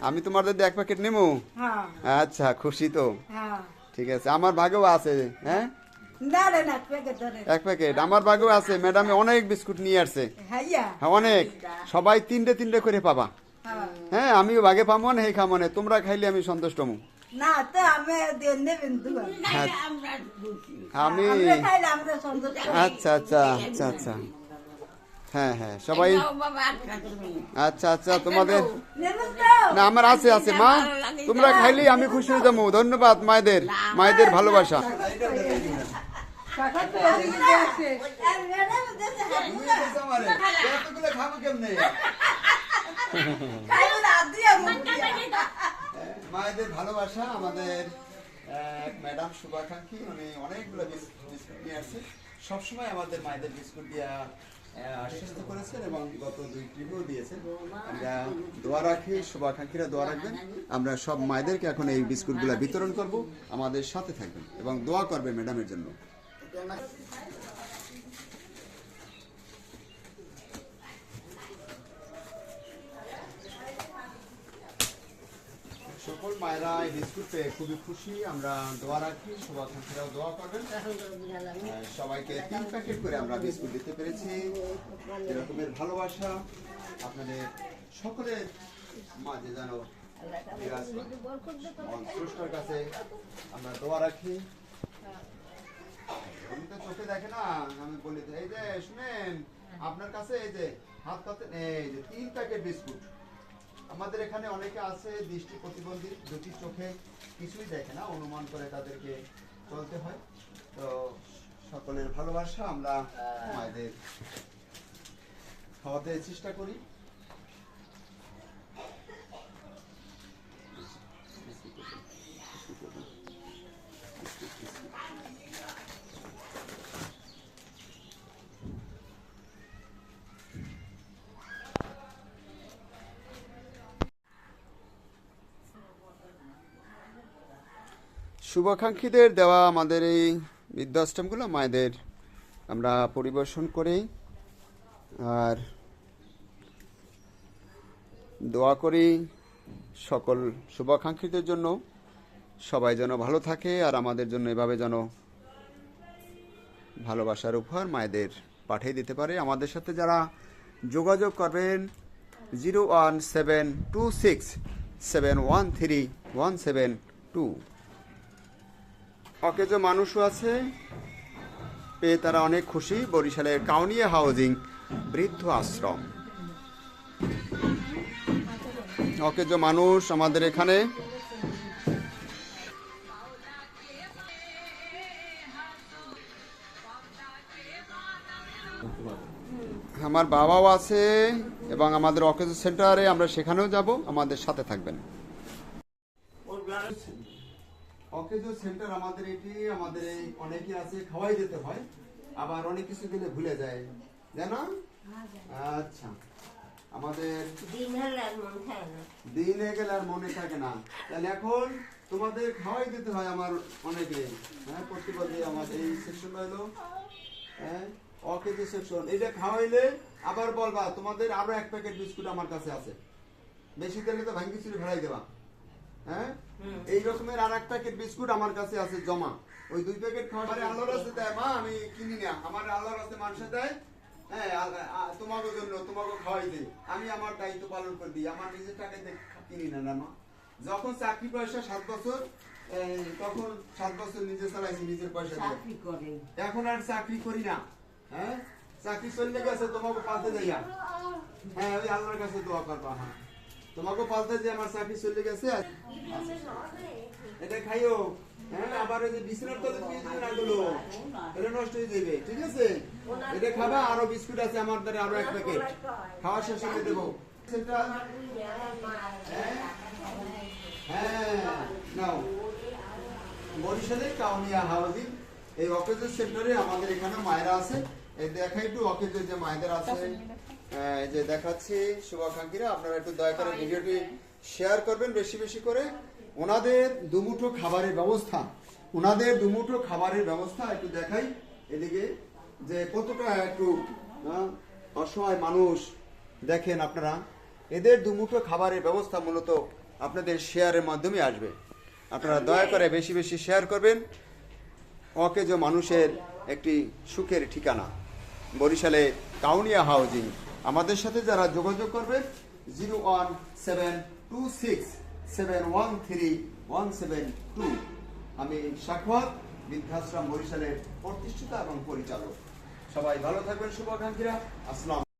আমি তোমার যদি এক প্যাকেট নেব হ্যাঁ। আচ্ছা খুশি তো। হ্যাঁ। ঠিক আছে আমার ভাগেও আছে হ্যাঁ? এক প্যাকেট আমার ভাগেও আছে ম্যাডামে অনেক বিস্কুট নিয়ে আসছে। হ্যাঁ অনেক। সবাই তিনটে তিনটে করে পাবা। হ্যাঁ। হ্যাঁ আমিও ভাগে পাবো না হেই খামো না তোমরা খাইলে আমি সন্তুষ্ট আমি সন্তোষ আচ্ছা আচ্ছা আচ্ছা আচ্ছা। হ্যাঁ হ্যাঁ সবাই আচ্ছা আচ্ছা তোমাদের না আমার আছে আছে মা। তোমরা খাইলেই আমি খুশি হয়ে যাব। ধন্যবাদ মায়েদের মায়েদের ভালোবাসা। মায়েদের ভালোবাসা আমাদের ম্যাডাম শুভাকাঙ্ক্ষী। উনি অনেকগুলো বিস্কুট নিয়ে আসছে। সবসময় আমাদের মায়েদের বিস্কুট দিয়া আশ্বস্ত করেছেন এবং গত দুই ট্রিপও দিয়েছেন। আমরা দোয়া রাখি, শুভাকাঙ্ক্ষীরা দোয়া রাখবেন। আমরা সব মায়েদেরকে এখন এই বিস্কুটগুলো বিতরণ করব। আমাদের সাথে থাকবেন এবং দোয়া করবেন ম্যাডামের জন্য সকল মায়েরা এই বিস্কুট পেয়ে খুবই খুশি। আমরা দোয়া রাখি শুভাকাঙ্ক্ষীরাও দোয়া করবেন। সবাইকে তিন প্যাকেট করে আমরা বিস্কুট দিতে পেরেছি। এরকমের ভালোবাসা আপনাদের সকলের মাঝে যেন স্রষ্টার কাছে আমরা দোয়া রাখি। আমি তো চোখে দেখে না আমি বলি এই যে শুনেন আপনার কাছে এই যে হাত পাতে এই যে তিন প্যাকেট বিস্কুট। আমাদের এখানে অনেকে আছে দৃষ্টি প্রতিবন্ধী দুটি চোখে কিছুই দেখে না অনুমান করে তাদেরকে চলতে হয়। তো সকলের ভালোবাসা আমরা আমাদের খাওয়াতে চেষ্টা করি। শুভাকাঙ্ক্ষীদের দেওয়া আমাদের এই বৃদ্ধাশ্রমগুলো, মায়েদের আমরা পরিবেশন করি। আর দোয়া করি সকল শুভাকাঙ্ক্ষীদের জন্য। সবাই যেন ভালো থাকে আর আমাদের জন্য এভাবে যেন ভালোবাসার উপহার মায়েদের পাঠিয়ে দিতে পারে। আমাদের সাথে যারা যোগাযোগ করবেন, zero one seven two six seven one three one seven two. অকেজ মানুষও আছে। পেয়ে তারা অনেক খুশি। বরিশালের কাউনিয়া হাউজিং বৃদ্ধ আশ্রম। অকেজ মানুষ আমাদের এখানে। আমার বাবাও আছে এবং আমাদের অকেজ সেন্টারে আমরা সেখানেও যাব। আমাদের সাথে থাকবেন। অকেজো সেন্টার আমাদের এটি আমাদের এই অনেকে আছে খাওয়াই দিতে হয় আবার অনেক কিছু দিলে ভুলে যায়। জানো আচ্ছা। আমাদের দিন হয়ে গেলে আর মনে থাকে না। তাহলে এখন তোমাদের খাওয়াই দিতে হয় আমার অনেকে। হ্যাঁ প্রতিবাদী আমাদের এই সেকশন হলো। হ্যাঁ অকেজো সেকশন এটা খাওয়াইলে আবার বলবা তোমাদের আরও এক প্যাকেট বিস্কুট আমার কাছে আছে। বেশি দিলে তো ভাঙ্গি চুরি ভেড়াই দেবা। হ্যাঁ? এই রকমের আর বিস্কুট আমার কাছে আছে জমা। ওই দুই প্যাকেট খাওয়া আল্লাহর রাস্তে দেয় মা আমি কিনি না। আমার আল্লাহর রাস্তে মানুষে দেয় হ্যাঁ তোমাকে জন্য তোমাকে খাওয়াই দিই। আমি আমার দায়িত্ব পালন করে দিই আমার নিজের দিয়ে কিনি না না মা। যখন চাকরি পয়সা সাত বছর তখন সাত বছর নিজে চালাইছি নিজের পয়সা এখন আর চাকরি করি না হ্যাঁ? চাকরি চলে গেছে তোমাকে পালতে যাইয়া। হ্যাঁ ওই আল্লাহর কাছে দোয়া করবা হ্যাঁ। তোমাকে পালতে যে আমার চাকরি চলে গেছে এটা খাইও। হ্যাঁ আবার ওই যে বিছানার এটা নষ্ট হয়ে যাবে, ঠিক আছে? এটা খাবা, আরও বিস্কুট আছে আমার দ্বারা, আরও এক প্যাকেট। খাওয়া শেষ হলে দেবো। হ্যাঁ নাও। বরিশালে কাউনিয়া হাউজিং, এই অকেজো সেন্টারে আমাদের এখানে মায়েরা আছে। এই দেখা একটু অকেজো যে মায়েদের আছে। যে দেখাচ্ছি শুভাকাঙ্ক্ষীরা আপনারা একটু দয়া করে ভিডিওটি শেয়ার করবেন বেশি বেশি করে। ওনাদের দুমুঠো খাবারের ব্যবস্থা। ওনাদের দুমুঠো খাবারের ব্যবস্থা একটু দেখাই এদিকে যে কতটা একটু অসহায় মানুষ দেখেন আপনারা। এদের দুমুঠো খাবারের ব্যবস্থা মূলত আপনাদের শেয়ারের মাধ্যমে আসবে। আপনারা দয়া করে বেশি বেশি শেয়ার করবেন। অকেজ মানুষের একটি সুখের ঠিকানা। বরিশালে কাউনিয়া হাউজিং আমাদের সাথে যারা যোগাযোগ করবে, zero one seven two six seven one three one seven two. আমি সাক্ষাৎ, বৃদ্ধাশ্রম বরিশালের প্রতিষ্ঠিতা এবং পরিচালক। সবাই ভালো থাকবেন, শুভাকাঙ্ক্ষীরা। আসসালাম